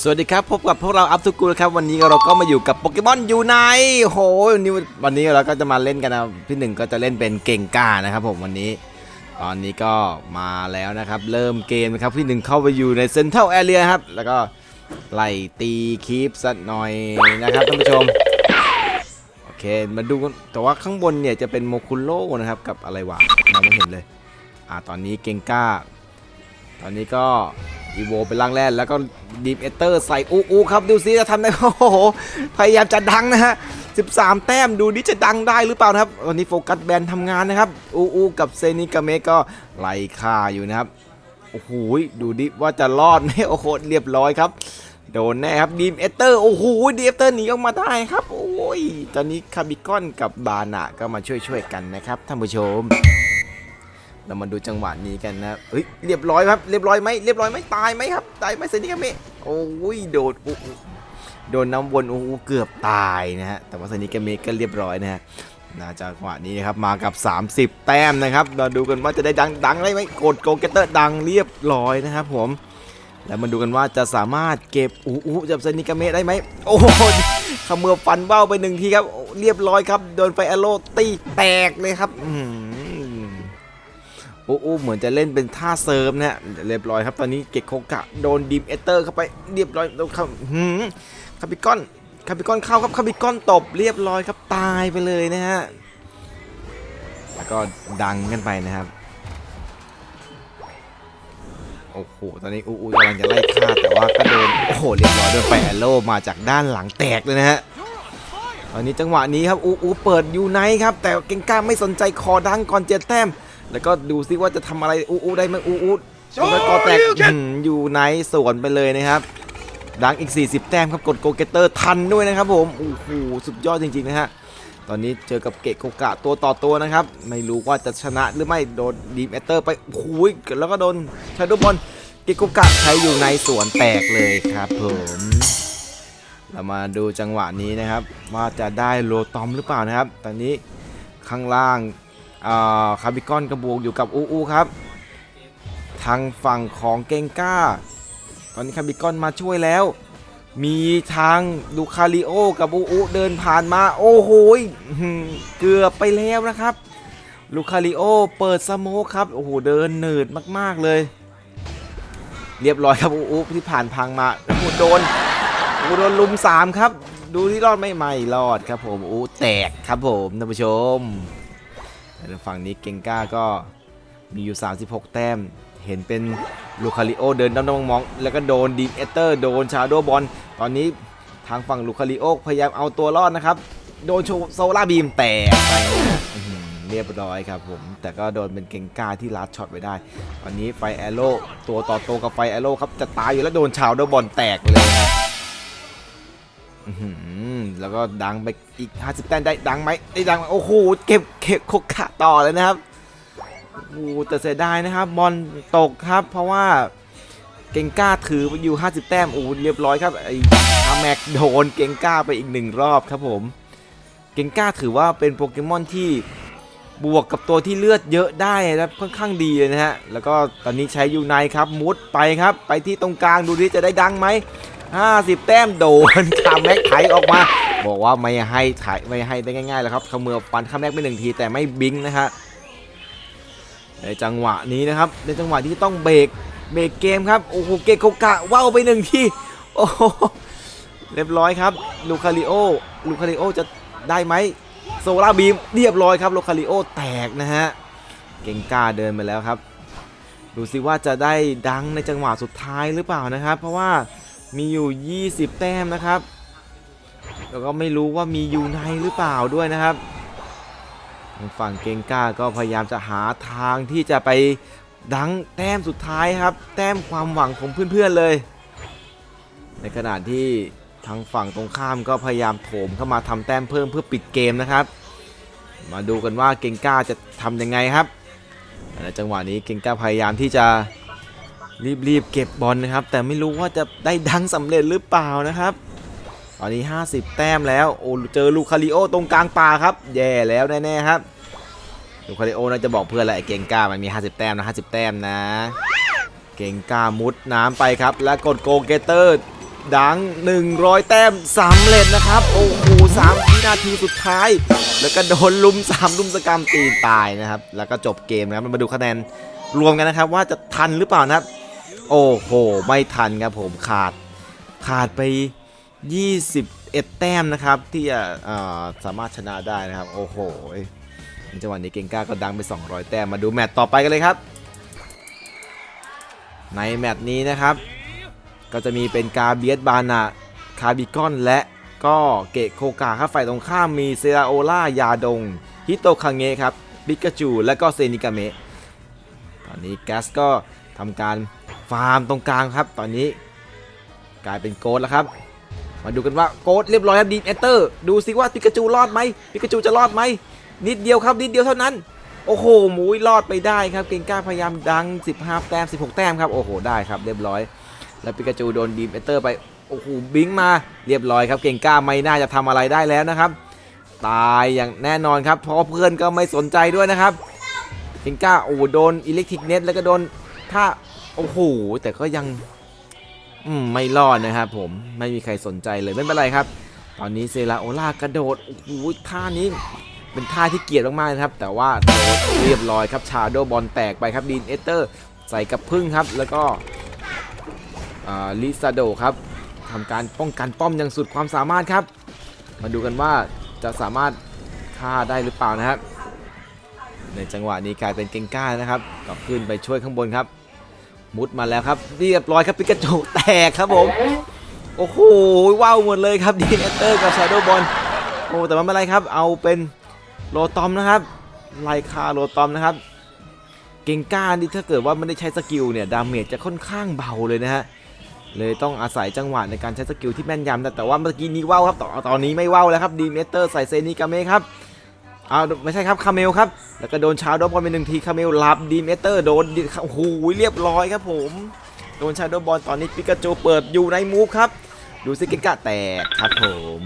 สวัสดีครับ พบกับพวกเราอัพทุกูนะครับ วันนี้เราก็มาอยู่กับโปเกมอนยูไนโหวันนี้วันนี้เราก็จะมาเล่นกันนะ พี่หนึ่งก็จะเล่นเป็นเก่งก้านะครับผมวันนี้ ตอนนี้ก็มาแล้วนะครับ เริ่มเกมนะครับ พี่หนึ่งเข้าไปอยู่ในเซ็นทรัลแอเรียครับ แล้วก็ไล่ตีคีปสักหน่อยนะครับท่านผู้ชม โอเค มาดูกันแต่ว่าข้างบนเนี่ยจะเป็นโมคุโร่นะครับ กับอะไรวะมองไม่เห็นเลย อ่าตอนนี้เก่งก้า ตอนนี้ก็ อีโวเป็นร่างแรกแล้วก็ดีมเอเตอร์ใส่อูอูครับดูซิจะทำได้โอ้โหพยายามจะดังนะฮะ 13 แต้มดูนี่จะดังได้หรือเปล่านะครับ วันนี้โฟกัสแบนทำงานนะครับอูอูกับเซนิกาเมก็ไล่ฆ่าอยู่นะครับโอ้โหดูดิว่าจะรอดไหมโอ้โหเรียบร้อยครับโดนแน่ครับดีมเอเตอร์โอ้โหดีมเอเตอร์หนีออกมาได้ครับโอ้ยตอนนี้คาบิคอนกับบานะก็มาช่วยๆกันนะครับท่านผู้ชม เรามาดูจังหวะนี้กันนะเฮ้ยเรียบร้อยครับ เรียบร้อยไหมเรียบร้อยไหมตายไหมครับ ตายไหมเซนิกาเมะโอ้ยโดนอู้อู้โดนน้ำวนอู้อู้เกือบตายนะฮะ แต่ว่าเซนิกาเมะก็เรียบร้อยนะฮะนะจังหวะนี้นะครับมากับ 30 แต้มนะครับเราดูกันว่าจะได้ดังดังได้ไหมกดโกเกเตอร์ดังเรียบร้อยนะครับผม แล้วมาดูกันว่าจะสามารถเก็บอู้อู้จับเซนิกาเมะได้ไหมโอ้โหขมือฟันเบ้าไปหนึ่งทีครับเรียบร้อยครับโดนไฟอโลตีแตกเลยครับอือหือ โอ้โอ้เหมือนจะเล่นเป็นท่าเซิร์ฟนะฮะเรียบร้อยครับตอนนี้เก็กโคกะโดนดีมเอเตอร์เข้าไปเรียบร้อยแล้วครับหืมคาปิกอนคาปิกอนเข้าครับคาปิกอนตบเรียบร้อยครับตายไปเลยนะฮะแล้วก็ดังกันไปนะครับโอ้โห ตอนนี้อูอูกำลังจะไล่ฆ่าแต่ว่าก็โดน โอ้โห เรียบร้อยโดนไฟแอโร่มาจากด้านหลังแตกเลยนะฮะ ตอนนี้จังหวะนี้ครับอูอูเปิดยูไนครับ แต่เก่งกล้าไม่สนใจคอดังก่อนเจ็ดแต้ม แล้วก็ดูซิว่าจะทำอะไรอูอูได้ไหมอูอูแล้วก็แตกอื้อหืออยู่ในสวนไปเลยนะครับ ดังอีก 40 แต้มครับกดโกเกเตอร์ทันด้วยนะครับผมโอ้โหสุดยอดจริงๆนะฮะตอนนี้เจอกับเกะโกกะตัวต่อตัวนะครับ ไม่รู้ว่าจะชนะหรือไม่โดนดีมเอเตอร์ไปโอ้โหแล้วก็โดนชาโดบอลเกะโกกะใช้อยู่ในสวนแตกเลยครับผมเรามาดูจังหวะนี้นะครับ ว่าจะได้โลตอมหรือเปล่านะครับ ตอนนี้ข้างล่างอ่า คาบิกอนกระบวกอยู่กับอูอูครับ ทางฝั่งของเกงก้า ตอนนี้คาบิกอนมาช่วยแล้ว มีทางลูคาริโอกับอูอูเดินผ่านมาโอ้โหเกือบไปแล้วนะครับลูคาริโอเปิดสโมครับ โอ้โห เดินหนืดมาก ๆ เลย เรียบร้อยครับอูอูที่ผ่านพังมาโอ้โหโดนโอ้โดนลุมสามครับ ดูที่รอดไม่ไม่รอดครับผมอูแตกครับผมท่านผู้ชม แล้วฝั่งนี้เกงก้าก็มีอยู่ 36 แต้ม เห็นเป็นลูคาริโอเดินด้อมๆมอง แล้วก็โดนดีเอเตอร์โดนชาโดบอล ตอนนี้ทางฝั่งลูคาริโอพยายามเอาตัวรอดนะครับ โดนโซล่าบีมแตกไปเรียบร้อยครับผม แต่ก็โดนเป็นเกงก้าที่ลัดช็อตไว้ได้ ตอนนี้ไฟแอโร่ตัวต่อตัวกับไฟแอโร่ครับจะตายอยู่แล้วโดนชาวโดบอลแตกเลยครับ แล้วก็ดังไปอีก 50แต้มได้ดังไหมได้ดังไหมโอ้โหเก็บเก็บโคกะต่อเลยนะครับโอ้โหแต่เสียดายนะครับบอลตกครับ เพราะว่าเก่งก้าถืออยู่ 50 แต้มโอ้โหเรียบร้อยครับไอ้อาแม็กโดนเก่งก้าไปอีกหนึ่งรอบครับผมเก่งก้าถือว่าเป็นโปเกมอนที่บวกกับตัวที่เลือดเยอะได้นะครับค่อนข้างดีเลยนะฮะ แล้วก็ตอนนี้ใช้ยูไนครับมุดไปครับ ไปที่ตรงกลางดูดิจะได้ดังไหม 50 แต้มโดนคาแม็กไถออกมา บอกว่าไม่ให้ไถไม่ให้ได้ง่ายๆแล้วครับขมือฟันคาแม็กไปหนึ่งทีแต่ไม่บิงนะฮะในจังหวะนี้นะครับ ในจังหวะที่ต้องเบรกเบรกเกมครับโอ้โหเกโกกะว่าวไปหนึ่งทีโอ้โหเรียบร้อยครับลูคาริโอลูคาริโอจะได้ไหมโซล่าบีมเรียบร้อยครับลูคาริโอแตกนะฮะเก่งกล้าเดินไปแล้วครับ ดูสิว่าจะได้ดังในจังหวะสุดท้ายหรือเปล่านะครับ เพราะว่า มีอยู่ 20 แต้มนะครับ แล้วก็ไม่รู้ว่ามียูไนหรือเปล่าด้วยนะครับทางฝั่งเกงก้าก็พยายามจะหาทางที่จะไปดังแต้มสุดท้ายครับ แต้มความหวังของเพื่อนๆเลย ในขณะที่ทางฝั่งตรงข้ามก็พยายามโถมเข้ามาทำแต้มเพิ่มเพื่อปิดเกมนะครับ มาดูกันว่าเกงก้าจะทำยังไงครับในจังหวะนี้เกงก้าพยายามที่จะ รีบๆเก็บบอลนะครับ แต่ไม่รู้ว่าจะได้ดังสำเร็จหรือเปล่านะครับ ตอนนี้ 50 แต้มแล้วโอ้เจอลูคาริโอตรงกลางป่าครับ แย่แล้วแน่ๆครับ ลูคาริโอน่าจะบอกเพื่อนแหละไอเก่งกล้ามันมี 50 แต้มนะ50 แต้มนะ เก่งกล้ามุดน้ำไปครับ แล้วกดโกเกเตอร์ดัง 100 แต้มสำเร็จนะครับ โอ้โห3วินาทีสุดท้าย แล้วก็โดนลุม 3 ลุมสกรรมตีตายนะครับ แล้วก็จบเกมนะครับมาดูคะแนนรวมกันนะครับ ว่าจะทันหรือเปล่านะครับ โอ้โห ไม่ทันครับผมขาดขาดไป 21 แต้มนะครับ ที่จะสามารถชนะได้นะครับ โอ้โหจังหวะนี้เก่งกล้าก็ดังไป 200 แต้มมาดูแมตต์ต่อไปกันเลยครับ ในแมตช์นี้นะครับ ก็จะมีเป็นกาเบียสบานาคาบิกอนและก็เกะโคกาครับฝ่ายตรงข้ามมีเซราโอล่ายาดง ฮิโตคังเงะครับบิกาจู และก็เซนิกาเมะตอนนี้แกสก็ทำการ ฟาร์มตรงกลางครับ ตอนนี้ กลายเป็นโกดแล้วครับ มาดูกันว่าโกดเรียบร้อยครับดีเอนเตอร์ ดูสิว่าปิกาจูรอดไหมปิกาจูจะรอดไหมนิดเดียวครับนิดเดียวเท่านั้น โอ้โหหมูยรอดไปได้ครับเก่งกล้าพยายามดัง 15 แต้ม 16 แต้มครับโอ้โหได้ครับเรียบร้อย แล้วปิกาจูโดนดีมเอเตอร์ไปโอ้โหบิงมาเรียบร้อยครับเก่งกล้าไม่น่าจะทำอะไรได้แล้วนะครับ ตายอย่างแน่นอนครับเพราะเพื่อนก็ไม่สนใจด้วยนะครับเก่งกล้าโอ้โหโดนอิเล็กทริกเน็ตแล้วก็โดนท่า โอ้โห แต่ก็ยังอืมไม่รอดนะครับผมไม่มีใครสนใจเลยไม่เป็นไรครับ ตอนนี้เซราโอล่ากระโดดโอ้โหท่านี้เป็นท่าที่เกลียดมากๆนะครับ แต่ว่าโดนเรียบร้อยครับชาโดบอลแตกไปครับดีนเอเตอร์ ใส่กับพึ่งครับ แล้วก็ลิซาโดครับทำการป้องกันป้อมอย่างสุดความสามารถครับ มาดูกันว่าจะสามารถฆ่าได้หรือเปล่านะครับ ในจังหวะนี้กลายเป็นเกงก้านะครับก็ขึ้นไปช่วยข้างบนครับ มุดมาแล้วครับเรียบร้อยครับปิกาจูแตกครับผม โอ้โหว้าวหมดเลยครับดีนเอเตอร์กับชาโดบอลโอ้แต่ว่าไม่เป็นไรครับ เอาเป็นโลตอมนะครับไล่คาโลตอมนะครับ เก่งก้านี่ถ้าเกิดว่าไม่ได้ใช้สกิลเนี่ยดาเมจจะค่อนข้างเบาเลยนะฮะเลยต้องอาศัยจังหวะในการใช้สกิลที่แม่นยำนะแต่ว่าเมื่อกี้นี้ว่าวครับตอนตอนนี้ไม่ว่าวแล้วครับดีเมเตอร์ใส่เซนิกาเมะครับ เอาไม่ใช่ครับคาเมลครับ แล้วก็โดนชาโดบอลไปหนึ่งทีคาเมลรับดีเมเตอร์โดนโอ้โหเรียบร้อยครับผม โดนชาโดบอลตอนนี้ปิกาจูเปิดอยู่ในมูฟครับ ดูสิเก่งก้าแตกครับผม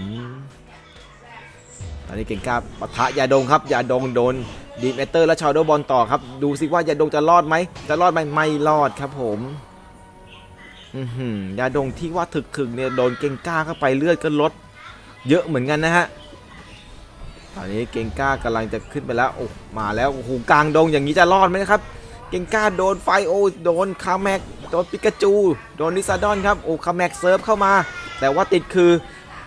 ตอนนี้เก่งก้าปะทะยาดงครับยาดงโดนดีเมเตอร์และชาโดบอลต่อครับ ดูสิว่ายาดงจะรอดไหมจะรอดไหมไม่รอดครับผมอือหือยาดงที่ว่าถึกๆเนี่ยโดนเกงก้าเข้าไปเลือดก็ลดเยอะเหมือนกันนะฮะ ตอนนี้เกงก้ากำลังจะขึ้นไปแล้วโอ้มาแล้วโอ้โหกลางดงอย่างนี้จะรอดไหมครับ เกงก้าโดนไฟโอโดนคาแม็กโดนปิกาจู โดนนิซาดอนครับโอ้คาแม็กเซิร์ฟเข้ามา แต่ว่าติดคือ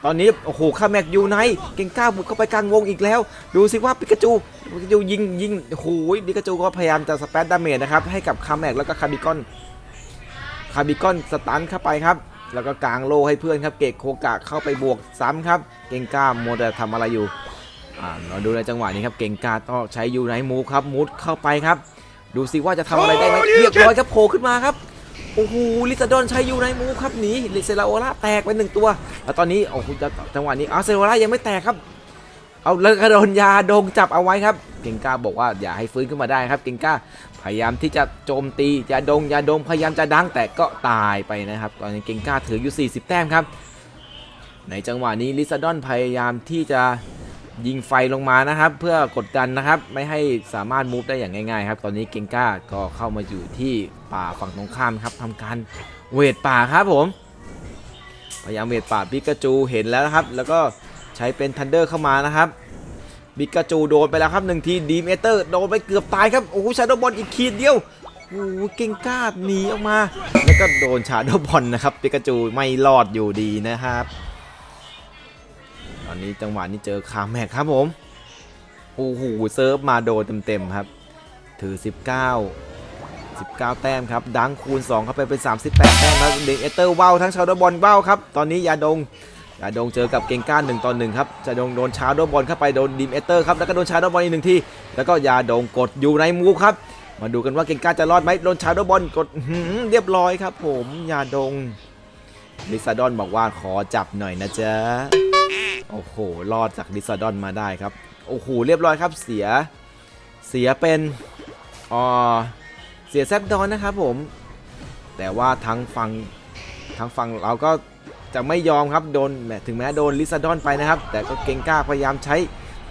ตอนนี้โอ้โหคาแม็กอยู่ไหนเกงก้าบุกเข้าไปกลางวงอีกแล้ว ดูสิว่าปิกาจูปิกาจูยิงยิงโอ้โหปิกาจูก็พยายามจะสเปซดาเมจนะครับให้กับคาแม็กแล้วก็คาบิกอนคาร์บิคอนสตันเข้าไปครับ แล้วก็กางโลให้เพื่อนครับเกกโคกะเข้าไปบวกซ้ำครับ เก่งก้าโมเดลทำอะไรอยู่ เราดูในจังหวะนี้ครับเก่งกล้าต้องใช้ยูไนมูครับมุดเข้าไปครับ ดูสิว่าจะทำอะไรได้ไหมเรียบร้อยครับโผล่ขึ้นมาครับโอ้โหลิซาดอนใช้ยูไนมูครับหนีลิเซลาโอล่าแตกไปหนึ่งตัวแล้วตอนนี้โอ้โหจะจังหวะนี้อาเซลายังไม่แตกครับ เอาแล้วก็โดนยาดงจับเอาไว้ครับ เก่งกล้าบอกว่าอย่าให้ฟื้นขึ้นมาได้ครับ เก่งกล้าพยายามที่จะโจมตียาดงยาดงพยายามจะดังแต่ก็ตายไปนะครับ ตอนนี้เก่งกล้าถืออยู่ 40 แต้มครับ ในจังหวะนี้ลิซาดอนพยายามที่จะ ยิงไฟลงมานะครับ เพื่อกดดันนะครับ ไม่ให้สามารถมูฟได้อย่างง่ายๆครับ ตอนนี้เกงก้าก็เข้ามาอยู่ที่ป่าฝั่งตรงข้ามครับทำการเวทป่าครับผมพยายามเวทป่าปิกาจูเห็นแล้วนะครับ แล้วก็ใช้เป็นทันเดอร์เข้ามานะครับบิกาจูโดนไปแล้วครับหนึ่งทีดีเมเตอร์โดนไปเกือบตายครับโอ้โหชาโดบอลอีกขีดเดียวโอ้โหเก่งกล้าหนีออกมา แล้วก็โดนชาโดบอลนะครับบิกาจูไม่รอดอยู่ดีนะครับ อนนี้จังหวะนี้เจอคาแม็กครับผมโอ้โหเซิร์ฟมาโดนเต็มๆครับ ถือ 19 19 แต้มครับ ดังคูณ 2 เข้าไปเป็น 38 แต้มแล้วเด็กเอเตอร์ว้าวทั้งชาโดบอลว้าวครับ ตอนนี้ยาดงยาดงเจอกับเก่งก้านหนึ่งต่อหนึ่งครับยาดงโดนชาโดบอลเข้าไปโดนดีมเอเตอร์ครับแล้วก็โดนชาโดบอลอีกหนึ่งทีแล้วก็ยาดงกดอยู่ในมูฟครับมาดูกันว่าเก่งก้านจะรอดไหมโดนชาโดบอลกดเรียบร้อยครับผมยาดงลิซาดอนบอกว่าขอจับหน่อยนะจ๊ะ โอ้โห รอดจากลิซาดอนมาได้ครับ โอ้โห เรียบร้อยครับ เสีย เสียเป็นอ่อเสียแซบดอนนะครับผม แต่ว่าทางฝั่งทางฝั่งเราก็จะไม่ยอมครับ โดนแมถึงแม้โดนลิซาดอนไปนะครับ แต่ก็เก่งกล้าพยายามใช้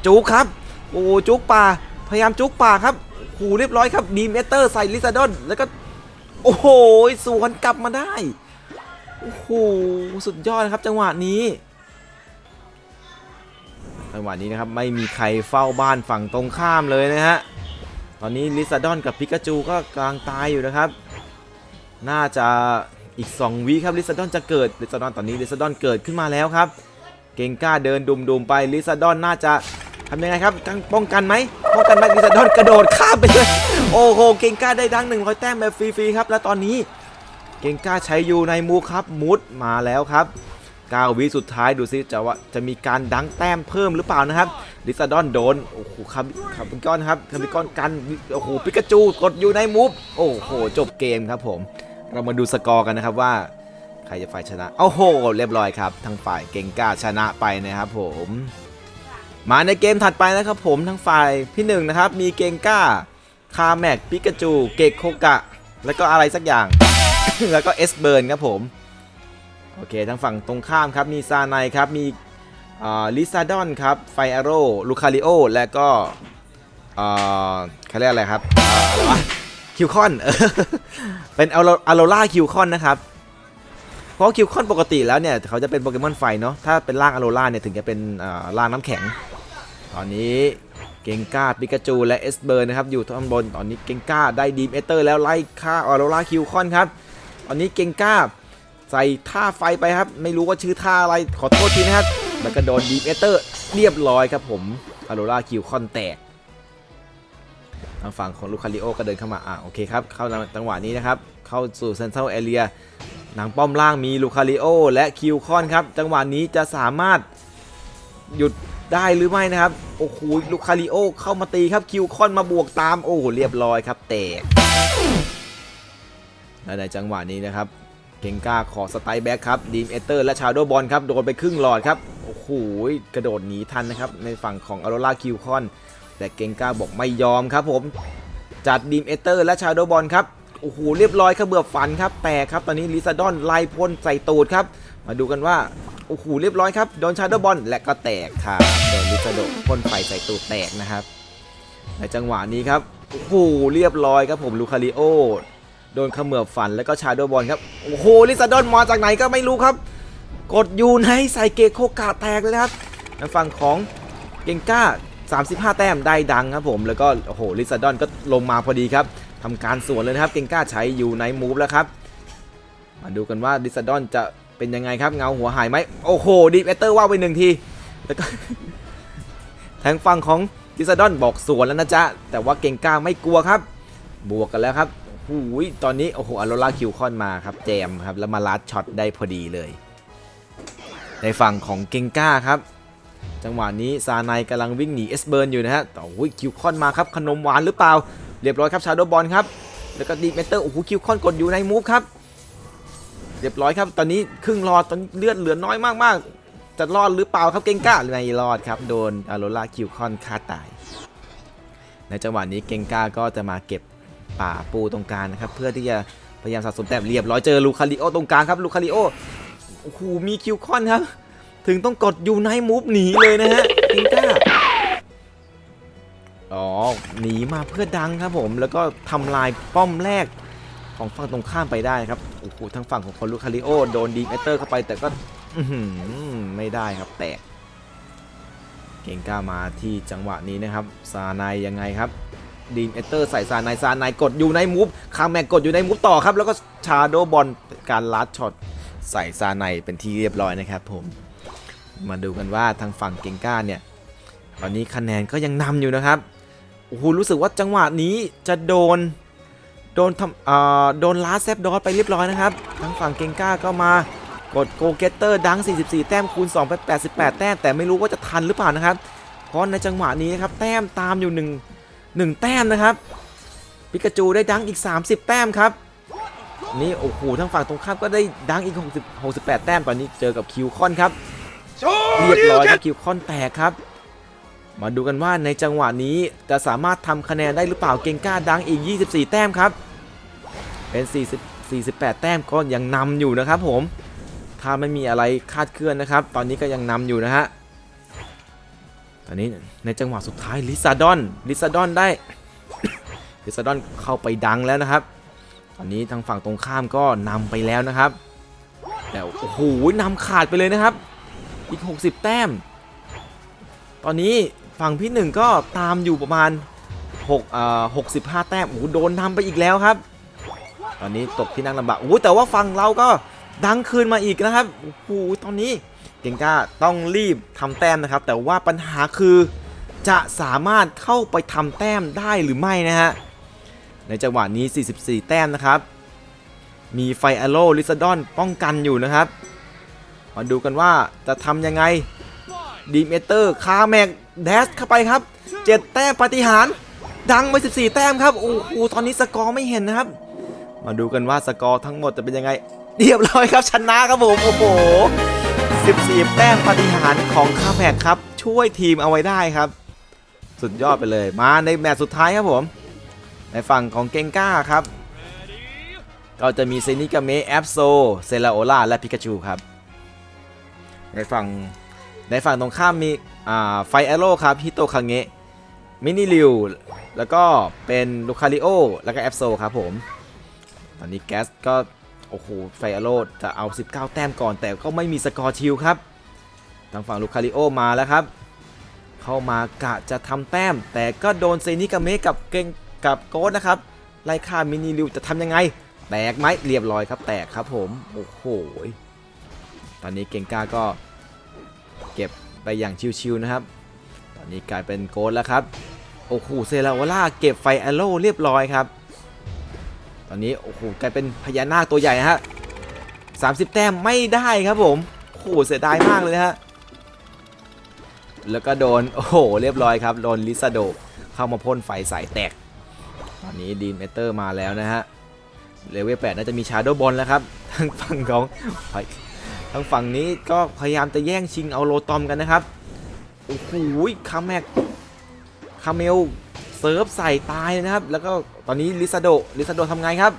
จุกครับ โอ้จุกป่า พยายามจุกป่าครับหูเรียบร้อยครับ ดีเมเตอร์ใส่ลิซาดอน แล้วก็ โอ้โห สวนกลับมาได้ โอ้โห สุดยอดครับจังหวะนี้ จังหวะนี้นะครับไม่มีใครเฝ้าบ้านฝั่งตรงข้ามเลยนะฮะตอนนี้ลิซาดอนกับปิกาจูก็กลังตายอยู่นะครับ น่าจะอีก 2วิครับลิซาดอนจะเกิดลิซาดอนตอนนี้ลิซาดอนเกิดขึ้นมาแล้วครับ เก่งกล้าเดินดุมๆไปลิซาดอนน่าจะทำยังไงครับตั้งป้องกันไหมป้องกันไหมลิซาดอนกระโดดข้ามไปเลยโอ้โหเก่งกล้าได้ดังหนึ่งร้อยแต้มแบบฟรีๆครับ และตอนนี้เก่งกล้าใช้อยู่ในมูครับมุดมาแล้วครับ 9 วิสุดท้ายดูซิจะว่าจะมีการดังแต้มเพิ่มหรือเปล่านะครับลิซาดอนโดน โอ้โหครับครับเป็นก้อนครับครับเป็นก้อนกัน โอ้โห ปิกาจูกดอยู่ในมูฟ โอ้โห จบเกมครับผม เรามาดูสกอร์กันนะครับว่า ใครจะฝ่ายชนะ โอ้โห เรียบร้อยครับ ทางฝ่ายเก่งกาชนะไปนะครับผม มาในเกมถัดไปนะครับผม ทางฝ่ายพี่หนึ่งนะครับ มีเก่งกาคาแม็กปิกาจู เกกโคกะ แล้วก็อะไรสักอย่าง แล้วก็เอสเบิร์นครับผม โอเคทางฝั่งตรงข้ามครับมีซาไนครับมีลิซาดอนครับไฟอาโรลูคาริโอและก็เอ่อเขาเรียกอะไรครับอะไรวะคิวคอนเป็นอโลล่าคิวคอนนะครับเพราะคิวคอนปกติแล้วเนี่ยเขาจะเป็นโปเกมอนไฟเนาะถ้าเป็นร่างอโลล่าเนี่ยถึงจะเป็นอ่าร่างน้ำแข็ง ตอนนี้เกงก้าปิกาจูและเอสเบิร์นะครับอยู่ท่อนบนตอนนี้เกงก้าได้ดีมเอเตอร์แล้วไล่ฆ่าออโรล่าคิวคอนครับตอนนี้เกงก้า ใส่ท่าไฟไปครับ ไม่รู้ว่าชื่อท่าอะไรขอโทษทีนะครับ แล้วก็โดนดีเอเตอร์เรียบร้อยครับผมออโรล่าคิวคอนแตกทางฝั่งของลูคาริโอก็เดินเข้ามาอะโอเคครับ เข้าจังหวะนี้นะครับ เข้าสู่เซนทรัลแอเรียหนังป้อมล่างมีลูคาริโอและคิวคอนครับ จังหวะนี้จะสามารถหยุดได้หรือไม่นะครับ โอ้โหลูคาริโอเข้ามาตีครับคิวคอนมาบวกตาม โอ้โหเรียบร้อยครับเตะและในจังหวะนี้นะครับ เกงก้าขอสไตล์แบ็กครับดีมเอเตอร์และชาโดบอลครับโดนไปครึ่งหลอดครับโอ้โหกระโดดหนีทันนะครับในฝั่งของอโรล่าคิวคอน แต่เกงก้าบอกไม่ยอมครับผมจัดดีมเอเตอร์และชาโดบอลครับโอ้โหเรียบร้อยครับเบือฝันครับแตกครับตอนนี้ลิซาดอนไล่พ่นใส่ตูดครับ มาดูกันว่าโอ้โหเรียบร้อยครับโดนชาโดบอลและก็แตกครับโดนลิซาโดพ่นไฟใส่ตูดแตกนะครับในจังหวะนี้ครับโอ้โหเรียบร้อยครับผมลูคาริโอ โดนเขมือบฟันแล้วก็ชาโดบอลครับ โอ้โห ลิซาดอนมาจากไหนก็ไม่รู้ครับ กดยูในใส่เกโคกาแตกเลยนะครับทางฝั่งของเกงก้า 35 แต้มได้ดังครับผม แล้วก็โอ้โห ลิซาดอนก็ลงมาพอดีครับทำการสวนเลยนะครับ เกงก้าใช้ยู่ในมูฟแล้วครับ มาดูกันว่าลิซาดอนจะเป็นยังไงครับ เงาหัวหายไหมโอ้โห ดีเอเตอร์ว่าไปหนึ่งที แล้วก็ทางฝั่งของลิซาดอนบอกสวนแล้วนะจ๊ะ แต่ว่าเกงก้าไม่กลัวครับ บวกกันแล้วครับ โอ้โหตอนนี้ โอ้โหอโรล่าคิวคอนมาครับ แจมครับ แล้วมาลัดช็อตได้พอดีเลย ในฝั่งของเกงก้าครับ จังหวะนี้ซาไนกำลังวิ่งหนีเอสเบิร์นอยู่นะฮะแต่โอ้ยคิวคอนมาครับ ขนมหวานหรือเปล่า เรียบร้อยครับชาโดบอลครับ แล้วก็ดีเมเตอร์ โอ้โหคิวคอนกดอยู่ในมูฟครับ เรียบร้อยครับ ตอนนี้ครึ่งรอตอนเลือดเหลือน้อยมากๆ จะรอดหรือเปล่าครับเกงก้าไม่รอดครับ โดนอโรล่าคิวคอนฆ่าตาย ในจังหวะนี้เกงก้าก็จะมาเก็บ ป่าปูตรงกลางนะครับ เพื่อที่จะพยายามสะสมแต้มเรียบร้อยเจอลูคาริโอตรงกลางครับลูคาริโอโอ้โหมีคิวคอนครับ ถึงต้องกดยูไนมูฟหนีเลยนะฮะกิงก้าอ๋อหนีมาเพื่อดังครับผมแล้วก็ทำลายป้อมแรกของฝั่งตรงข้ามไปได้ครับโอ้โหทางฝั่งของคนลูคาริโอโดนดีเอเตอร์เข้าไปแต่ก็อืไม่ได้ครับแตกเก่งกล้ามาที่จังหวะนี้นะครับซาไนยังไงครับ ดีมเอเตอร์ใส่ซาไนซาไนกดอยู่ในมูฟคาแมกกดอยู่ในมูฟต่อครับ แล้วก็ชาโดบอลการลัดช็อตใส่ซาไนเป็นที่เรียบร้อยนะครับผม มาดูกันว่าทางฝั่งเกงก้าเนี่ย ตอนนี้คะแนนก็ยังนำอยู่นะครับโอ้โหรู้สึกว่าจังหวะนี้จะโดนโดนทำเอ่าโดนลาแซบดอสไปเรียบร้อยนะครับทางฝั่งเกงก้าก็มากดโกเกตเตอร์ดัง 44 แต้มคูณ2ไป88 แต้มแต่ไม่รู้ว่าจะทันหรือเปล่านะครับ เพราะในจังหวะนี้นะครับแต้มตามอยู่ 1 1แต้มนะครับปิกาจูได้ดังอีก 30 แต้มครับนี่โอ้โหทางฝั่งตรงข้ามก็ได้ดังอีก60 68 แต้มตอนนี้เจอกับคิวคอนครับเรียบร้อยครับคิวคอนแตกครับ มาดูกันว่าในจังหวะนี้จะสามารถทำคะแนนได้หรือเปล่าเก่งกล้าดังอีก 24 แต้มครับ เป็น 40 48 แต้มก็ยังนำอยู่นะครับผมถ้าไม่มีอะไรคาดเคลื่อนนะครับ ตอนนี้ก็ยังนำอยู่นะฮะ ตอนนี้ในจังหวะสุดท้ายลิซาดอนลิซาดอนได้ ลิซาดอนเข้าไปดังแล้วนะครับ ตอนนี้ทางฝั่งตรงข้ามก็นำไปแล้วนะครับ แต่โอ้โหนำขาดไปเลยนะครับ อีก 60 แต้ม ตอนนี้ฝั่งพี่หนึ่งก็ตามอยู่ประมาณ6เอ่อ65 แต้มโอ้โหโดนนำไปอีกแล้วครับ ตอนนี้ตกที่นั่งลำบากโอ้แต่ว่าฝั่งเราก็ดังคืนมาอีกนะครับโอ้โหตอนนี้ เก่งก้าต้องรีบทำแต้มนะครับ แต่ว่าปัญหาคือจะสามารถเข้าไปทำแต้มได้หรือไม่นะฮะ ในจังหวะนี้ 44 แต้มนะครับ มีไฟอโลลิซาดอนป้องกันอยู่นะครับ มาดูกันว่าจะทำยังไงดีเมเตอร์คาแมกแดสเข้าไปครับ 7 แต้มปฏิหารดังไป 14 แต้มครับ โอ้โห ตอนนี้สกอร์ไม่เห็นนะครับ มาดูกันว่าสกอร์ทั้งหมดจะเป็นยังไง เรียบร้อยครับชนะครับผม โอ้โห 14 แต้มปฏิหารของคาแมกครับ ช่วยทีมเอาไว้ได้ครับ สุดยอดไปเลย มาในแมตช์สุดท้ายครับผม ในฝั่งของเกงก้าครับ ก็จะมีเซนิกาเมะแอปโซ เซราโอล่าและพิกาจูครับ ในฝั่งในฝั่งตรงข้ามมีอ่าไฟแอโร่ครับฮิโตคังเงะมินิริวแล้วก็เป็นลูคาริโอแล้วก็แอปโซครับผม ตอนนี้แก๊สก็ โอ้โหไฟแอโร่จะเอา 19 แต้มก่อน แต่ก็ไม่มีสกอร์ชิลครับ ทางฝั่งลูคาริโอมาแล้วครับ เข้ามากะจะทำแต้ม แต่ก็โดนเซนิกาเมกับเกงกับโกดนะครับ ไล่ฆ่ามินิริวจะทำยังไง แตกไหมเรียบร้อยครับ แตกครับผม โอ้โห ตอนนี้เกงก้าก็เก็บไปอย่างชิวๆนะครับ ตอนนี้กลายเป็นโกดแล้วครับ โอ้โห เซราโอล่าเก็บไฟแอโร่เรียบร้อยครับ ตอนนี้โอ้โหกลายเป็นพญานาคตัวใหญ่นะฮะ30แต้มไม่ได้ครับผมโอ้โหเสียดายมากเลยฮะแล้วก็โดนโอ้โหเรียบร้อยครับโดนลิซาโดเข้ามาพ่นไฟใส่แตก ตอนนี้ดีมเอเตอร์มาแล้วนะฮะเลเวล8น่าจะมีชาโดบอลแล้วครับทางฝั่งของไฟทางฝั่งนี้ก็พยายามจะแย่งชิงเอาโลตอมกันนะครับโอ้โหคาแมกคาเมล ซิร์ฟใส่ตายเลยนะครับ แล้วก็ตอนนี้ลิซาโดลิซาโดทำไงครับ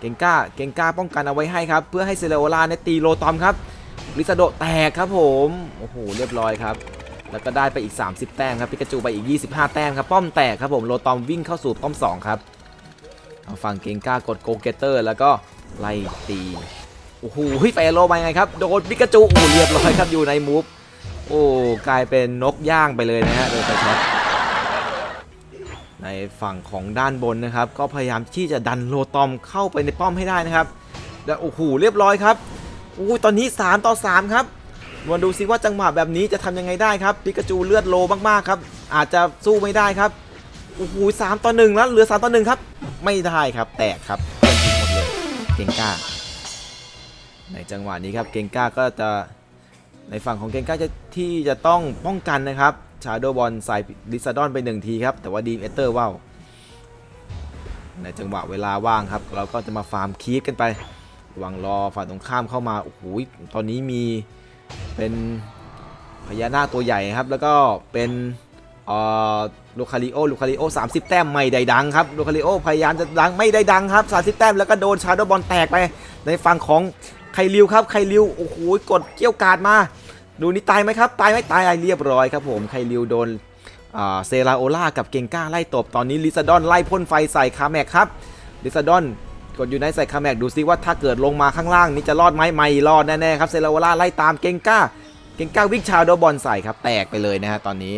เกงก้า เกงก้าป้องกันเอาไว้ให้ครับ เพื่อให้เซเลโอลาเนี่ยตีโลตอมครับ ลิซาโดแตกครับผม โอ้โห เรียบร้อยครับ แล้วก็ได้ไปอีก 30 แต้มครับปิกาจูไปอีก 25 แต้มครับ ป้อมแตกครับผม โลตอมวิ่งเข้าสู่ป้อม 2 ครับทางฝั่งเกงก้ากดโกเกเตอร์ แล้วก็ไล่ตี โอ้โหไฟโลมาไงครับ โดนปิกาจู โอ้โหเรียบร้อยครับ อยู่ในมูฟ โอ้ กลายเป็นนกย่างไปเลยนะฮะ โดยไฟช็อต ในฝั่งของด้านบนนะครับ ก็พยายามที่จะดันโลตอมเข้าไปในป้อมให้ได้นะครับแล้วโอ้โหเรียบร้อยครับโอ้ยตอนนี้ 3 ต่อ 3 ครับมาดูซิว่าจังหวะแบบนี้จะทำยังไงได้ครับปิกาจูเลือดโลมากๆครับอาจจะสู้ไม่ได้ครับโอ้โหสามต่อหนึ่งแล้วเหลือ3ต่อหนึ่งครับ ไม่ได้ครับ แตกครับเพื่อนทิ้งหมดเลยเกงก้า ในจังหวะนี้ครับเกงก้าก็จะในฝั่งของเกงก้าจะที่จะต้องป้องกันนะครับ ชาโดบอลใส่ลิซาดอนไปหนึ่งทีครับ แต่ว่าดีมเอเตอร์ว่าวในจังหวะเวลาว่างครับ เราก็จะมาฟาร์มคีฟกันไปหวังรอฝ่ายตรงข้ามเข้ามา โอ้โห ตอนนี้มีเป็นพญานาคตัวใหญ่ครับ แล้วก็เป็นลูคาริโอลูคาริโอ30 แต้มไม่ได้ดังครับลูคาริโอพยายามจะดังไม่ได้ดังครับ30 แต้มแล้วก็โดนชาโดบอลแตกไปในฝั่งของไคลิวครับไคลิวโอ้โหกดเกี่ยวกาดมา ดูนี่ตายไหมครับตายไหมตายเรียบร้อยครับผมไคลิวโดนเซราโอล่ากับเกงก้าไล่ตบ ตอนนี้ลิซาดอนไล่พ่นไฟใส่คาแมกครับลิซาดอนกดอยู่ในใส่คาแมกดูซิว่าถ้าเกิดลงมาข้างล่างนี่จะรอดไหมไม่รอดแน่ๆครับเซราโอล่าไล่ตามเกงก้า เกงก้าวิ่งชาวโดบอลใส่ครับแตกไปเลยนะฮะตอนนี้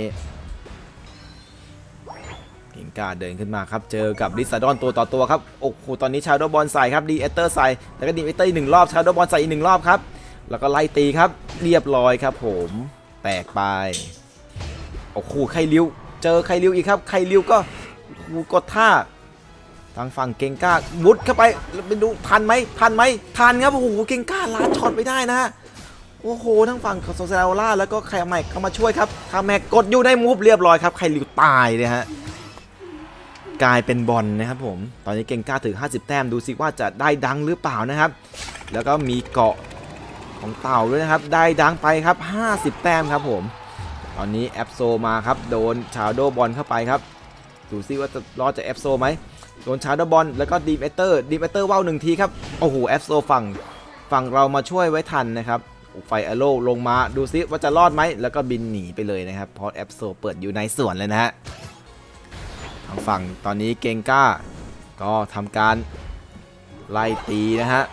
เกงก้าเดินขึ้นมาครับเจอกับลิซาดอนตัวต่อตัวครับโอ้โหตอนนี้ชาวโดบอลใส่ครับดีเอเตอร์ใส่แล้วก็ดีเอเตอร์อีกหนึ่งรอบชาวโดบอลใส่อีกหนึ่งรอบครับ แล้วก็ไล่ตีครับ เรียบร้อยครับ ผมแตกไปโอ้โหไคลิวเจอไคลิวอีกครับไคลิวก็กดท่าทางฝั่งเก่งก้ามุดเข้าไปแล้วไปดูทันไหมทันไหมทันครับโอ้โหเก่งก้าล้าช็อตไปได้นะฮะโอ้โหทั้งฝั่งของโซเซลล่าแล้วก็ใครใหม่เข้ามาช่วยครับคาแมกกดอยู่ในมูฟเรียบร้อยครับใครลิวตายเลยฮะกลายเป็นบอลนะครับผม ตอนนี้เก่งก้าถึง 50 แต้มดูสิว่าจะได้ดังหรือเปล่านะครับ แล้วก็มีเกาะ ของเต่าด้วยนะครับ ได้ดังไปครับ 50 แต้มครับผม ตอนนี้แอปโซมาครับ โดนชาโดบอลเข้าไปครับดูซิว่าจะรอดจากแอปโซไหมโดนชาร์ดบอลแล้วก็ดีเมเตอร์ดีเมเตอร์ว่าวหนึ่งทีครับโอ้โหแอฟโซฝั่งฝั่งเรามาช่วยไว้ทันนะครับไฟอโลลงมาดูซิว่าจะรอดไหมแล้วก็บินหนีไปเลยนะครับเพราะแอฟโซเปิดอยู่ในสวนเลยนะฮะทางฝั่งตอนนี้เกงก้า ก็ทำการไล่ตีนะฮะ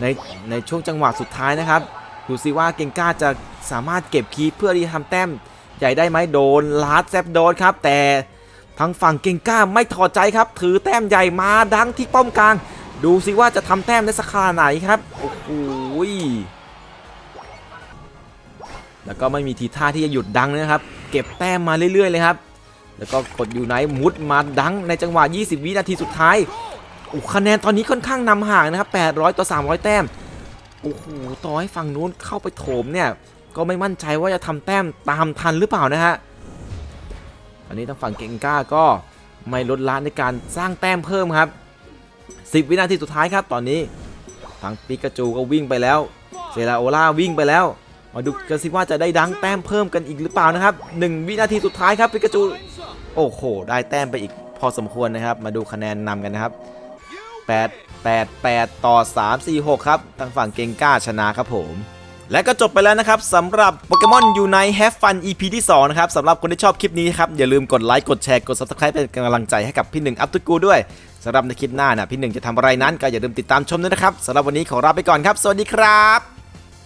ในในช่วงจังหวะสุดท้ายนะครับดูซิว่าเกงก้าจะสามารถเก็บคีเพื่อที่ทำแต้มใหญ่ได้ไหมโดนลาดแซบโดนครับ แต่ทางฝั่งเกงก้าไม่ถอดใจครับ ถือแต้มใหญ่มาดังที่ป้อมกลาง ดูซิว่าจะทำแต้มได้สักขนาดไหนครับโอ้โหแล้วก็ไม่มีทีท่าที่จะหยุดดังนะครับ เก็บแต้มมาเรื่อยๆเลยครับ แล้วก็กดอยู่ไหนมุดมาดังในจังหวะ 20 วินาทีสุดท้าย โอ้คะแนนตอนนี้ค่อนข้างนำห่างนะครับ800 ต่อ 300 แต้ม โอ้โห ต่อให้ฝั่งนู้นเข้าไปโถมเนี่ย ก็ไม่มั่นใจว่าจะทำแต้มตามทันหรือเปล่านะฮะ อันนี้ทางฝั่งเก่งก้าก็ไม่ลดละในการสร้างแต้มเพิ่มครับ 10 วินาทีสุดท้ายครับ ตอนนี้ทางปิกาจูก็วิ่งไปแล้ว เซราโอล่าวิ่งไปแล้ว มาดูกันสิว่าจะได้ดังแต้มเพิ่มกันอีกหรือเปล่านะครับ 1 วินาทีสุดท้ายครับปิกาจู โอ้โห ได้แต้มไปอีกพอสมควรนะครับ มาดูคะแนนนำกันนะครับ 8 8 8 ต่อ 3 4 6 ครับทางฝั่งเกงก้าชนะครับผมและก็จบไปแล้วนะครับสำหรับโปเกมอนยูไนท์แฮฟฟัน EP ที่ 2 นะครับสำหรับคนที่ชอบคลิปนี้ครับ อย่าลืมกดไลค์กดแชร์กด Subscribe เป็นกำลังใจให้กับพี่หนึ่งอัพตุกูด้วยสำหรับในคลิปหน้านะพี่หนึ่งจะทำอะไรนั้นก็อย่าลืมติดตามชมด้วยนะครับสำหรับวันนี้ขอลาไปก่อนครับ สวัสดีครับ